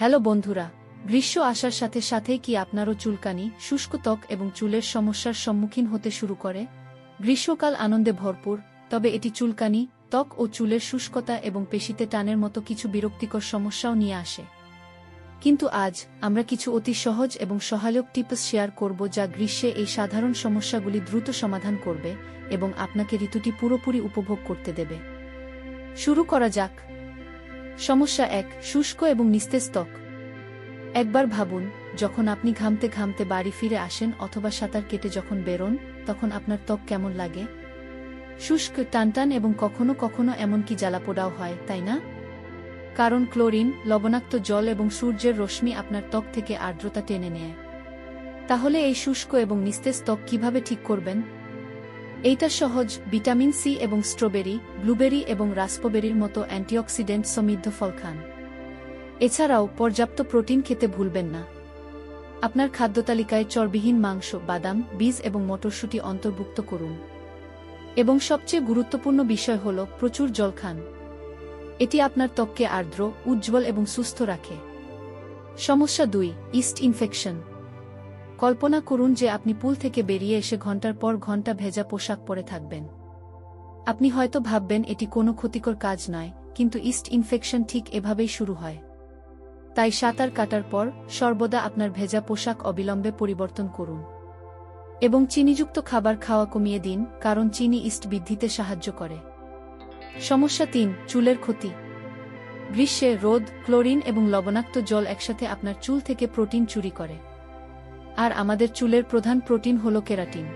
Hello বন্ধুরা, গ্রীষ্ম আসার সাথে সাথেই কি আপনারও চুলকানি, শুষ্ক ত্বক এবং চুলের সমস্যার সম্মুখীন হতে শুরু করে? গ্রীষ্মকাল আনন্দে ভরপুর, তবে এটি চুলকানি, ত্বক ও চুলের শুষ্কতা এবং পেশিতে টানের মতো কিছু বিরক্তিকর সমস্যাও নিয়ে আসে। কিন্তু আজ, আমরা কিছু অতি সহজ এবং সহায়ক টিপস শেয়ার করব যা গ্রীষ্মে এই সাধারণ সমস্যাগুলি দ্রুত সমাধান করবে এবং আপনাকে ঋতুটি পুরোপুরি উপভোগ করতে দেবে। শুরু করা যাক। সমস্যা এক, শুষ্ক এবং নিস্তেজ ত্বক। একবার ভাবুন, যখন আপনি ঘামতে ঘামতে বাড়ি ফিরে আসেন অথবা সাঁতার কেটে যখন বেরোন, তখন আপনার ত্বক কেমন লাগে? শুষ্ক, টানটান এবং কখনো কখনো এমনকি জ্বালাপোড়াও হয়, তাই না? কারণ ক্লোরিন, লবণাক্ত জল এবং সূর্যের রশ্মি আপনার ত্বক থেকে আর্দ্রতা টেনে নেয়। তাহলে এই শুষ্ক এবং নিস্তেজ ত্বক কীভাবে ঠিক করবেন? এইটা সহজ ভিটামিন সি এবং স্ট্রবেরি, ব্লুবেরি এবং রাস্পোবেরির মতো অ্যান্টিঅক্সিডেন্ট সমৃদ্ধ ফল খান এছাড়াও পর্যাপ্ত প্রোটিন খেতে ভুলবেন না। আপনার খাদ্যতালিকায় চর্বিহীন মাংস, বাদাম, বীজ এবং মটরশুঁটি অন্তর্ভুক্ত করুন। এবং সবচেয়ে গুরুত্বপূর্ণ বিষয় হল প্রচুর জল খান। এটি আপনার ত্বককে আর্দ্র, উজ্জ্বল এবং সুস্থ রাখে। সমস্যা দুই, ইস্ট ইনফেকশন। কল্পনা করুন যে আপনি পুল থেকে বেরিয়ে এসে ঘণ্টার পর ঘণ্টা ভেজা পোশাক পরে থাকবেন। আপনি হয়তো ভাববেন, এটি কোনো ক্ষতিকর কাজ নয়, কিন্তু ইস্ট ইনফেকশন ঠিক এভাবেই শুরু হয়। তাই সাঁতার কাটার পর সর্বদা আপনার ভেজা পোশাক অবিলম্বে পরিবর্তন করুন। এবং চিনিযুক্ত খাবার খাওয়া কমিয়ে দিন, কারণ চিনি ইস্ট বৃদ্ধিতে সাহায্য করে। সমস্যা তিন, চুলের ক্ষতি। গ্রীষ্মে রোদ, ক্লোরিন এবং লবণাক্ত জল একসাথে আপনার চুল থেকে প্রোটিন চুরি করে। আর আমাদের চুলের প্রধান প্রোটিন হল কেরাটিন।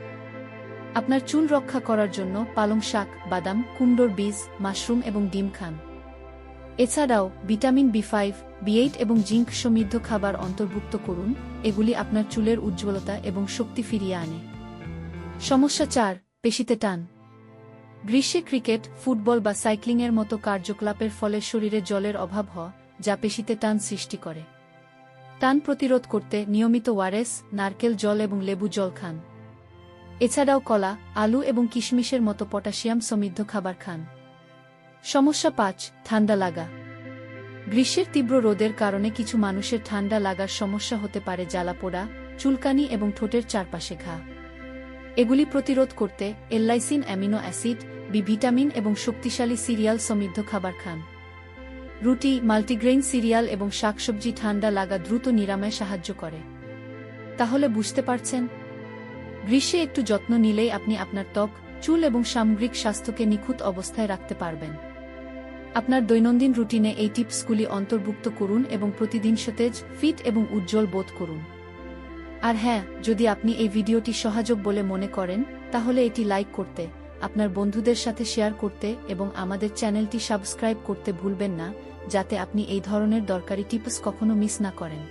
আপনার চুল রক্ষা করার জন্য পালং শাক, বাদাম, কুমড়োর বীজ, মাশরুম এবং ডিম খান। এছাড়াও vitamin B five, B eight এবং জিঙ্ক সমৃদ্ধ খাবার অন্তর্ভুক্ত করুন, এগুলি আপনার চুলের উজ্জ্বলতা এবং শক্তি ফিরিয়ে আনে। সমস্যা চার, পেশিতে টান। গ্রীষ্মে ক্রিকেট, ফুটবল বা সাইক্লিংয়ের মতো কার্যকলাপের ফলে শরীরে জলের অভাব হয় যা পেশিতে টান সৃষ্টি করে। টান প্রতিরোধ করতে নিয়মিত ওয়ারেস, নারকেল জল এবং লেবু জল খান। এছাড়াও কলা, আলু এবং কিশমিশের মতো পটাশিয়াম সমৃদ্ধ খাবার খান। সমস্যা পাঁচ, ঠান্ডা লাগা। গ্রীষ্মের তীব্র রোদের কারণে কিছু মানুষের ঠান্ডা লাগার সমস্যা হতে পারে জ্বালাপোড়া চুলকানি এবং ঠোঁটের চারপাশে ঘা। এগুলি প্রতিরোধ করতে allicin amino acid, B vitamin এবং শক্তিশালী সিরিয়াল সমৃদ্ধ খাবার খান। রুটি, মাল্টিগ্রেইন সিরিয়াল এবং শাকসবজি ঠান্ডা লাগা দ্রুত নিরাময়ে সাহায্য করে। তাহলে বুঝতে পারছেন? গ্রীষ্মে একটু যত্ন নিলেই আপনি আপনার ত্বক, চুল এবং সামগ্রিক স্বাস্থ্যকে নিখুঁত অবস্থায় রাখতে পারবেন। আপনার দৈনন্দিন রুটিনে এই টিপসগুলি অন্তর্ভুক্ত করুন এবং প্রতিদিন সতেজ, ফিট এবং উজ্জ্বল বোধ করুন। আর হ্যাঁ যদি আপনি এই ভিডিওটি সহায়ক বলে মনে করেন, তাহলে এটি লাইক করতে আপনার বন্ধুদের সাথে শেয়ার করতে এবং আমাদের চ্যানেলটি সাবস্ক্রাইব করতে ভুলবেন না, যাতে আপনি এই ধরনের দরকারি টিপস কখনো মিস না করেন।